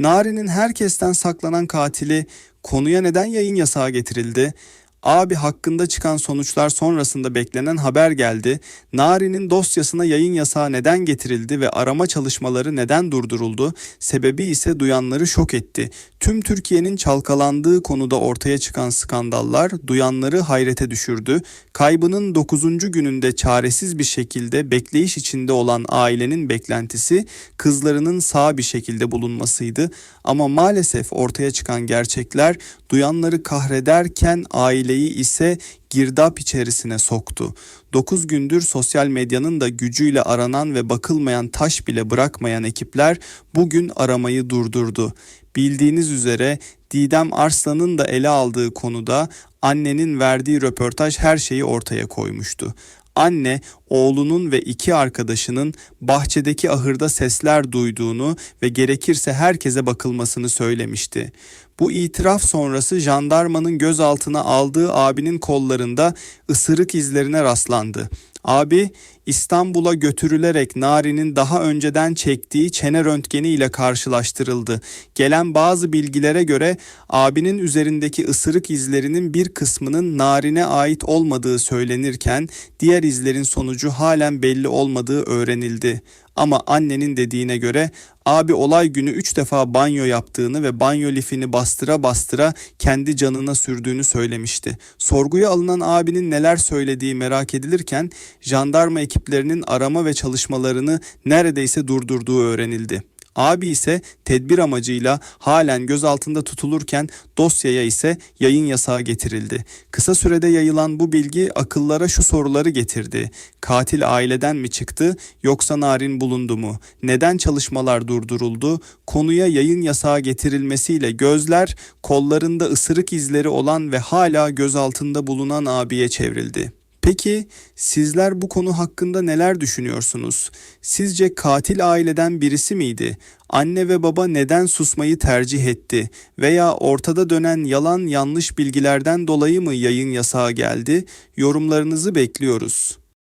Nari'nin herkesten saklanan katili konuya neden yayın yasağı getirildi? Abi hakkında çıkan sonuçlar sonrasında beklenen haber geldi. Nari'nin dosyasına yayın yasağı neden getirildi ve arama çalışmaları neden durduruldu? Sebebi ise duyanları şok etti. Tüm Türkiye'nin çalkalandığı konuda ortaya çıkan skandallar duyanları hayrete düşürdü. Kaybının 9. gününde çaresiz bir şekilde bekleyiş içinde olan ailenin beklentisi kızlarının sağ bir şekilde bulunmasıydı. Ama maalesef ortaya çıkan gerçekler duyanları kahrederken aileyi ise girdap içerisine soktu. 9 gündür sosyal medyanın da gücüyle aranan ve bakılmayan taş bile bırakmayan ekipler bugün aramayı durdurdu. Bildiğiniz üzere Didem Arslan'ın da ele aldığı konuda annenin verdiği röportaj her şeyi ortaya koymuştu. Anne oğlunun ve iki arkadaşının bahçedeki ahırda sesler duyduğunu ve gerekirse herkese bakılmasını söylemişti. Bu itiraf sonrası jandarmanın gözaltına aldığı abinin kollarında ısırık izlerine rastlandı. Abi İstanbul'a götürülerek Nari'nin daha önceden çektiği çene röntgeni ile karşılaştırıldı. Gelen bazı bilgilere göre abinin üzerindeki ısırık izlerinin bir kısmının Narin'e ait olmadığı söylenirken diğer izlerin sonucu halen belli olmadığı öğrenildi. Ama annenin dediğine göre abi olay günü 3 defa banyo yaptığını ve banyo lifini bastıra bastıra kendi canına sürdüğünü söylemişti. Sorguya alınan abinin neler söylediği merak edilirken jandarma ekiplerinin arama ve çalışmalarını neredeyse durdurduğu öğrenildi. Abi ise tedbir amacıyla halen gözaltında tutulurken dosyaya ise yayın yasağı getirildi. Kısa sürede yayılan bu bilgi akıllara şu soruları getirdi. Katil aileden mi çıktı yoksa narin bulundu mu? Neden çalışmalar durduruldu? Konuya yayın yasağı getirilmesiyle gözler kollarında ısırık izleri olan ve hala gözaltında bulunan abiye çevrildi. Peki sizler bu konu hakkında neler düşünüyorsunuz? Sizce katil aileden birisi miydi? Anne ve baba neden susmayı tercih etti? Veya ortada dönen yalan yanlış bilgilerden dolayı mı yayın yasağı geldi? Yorumlarınızı bekliyoruz.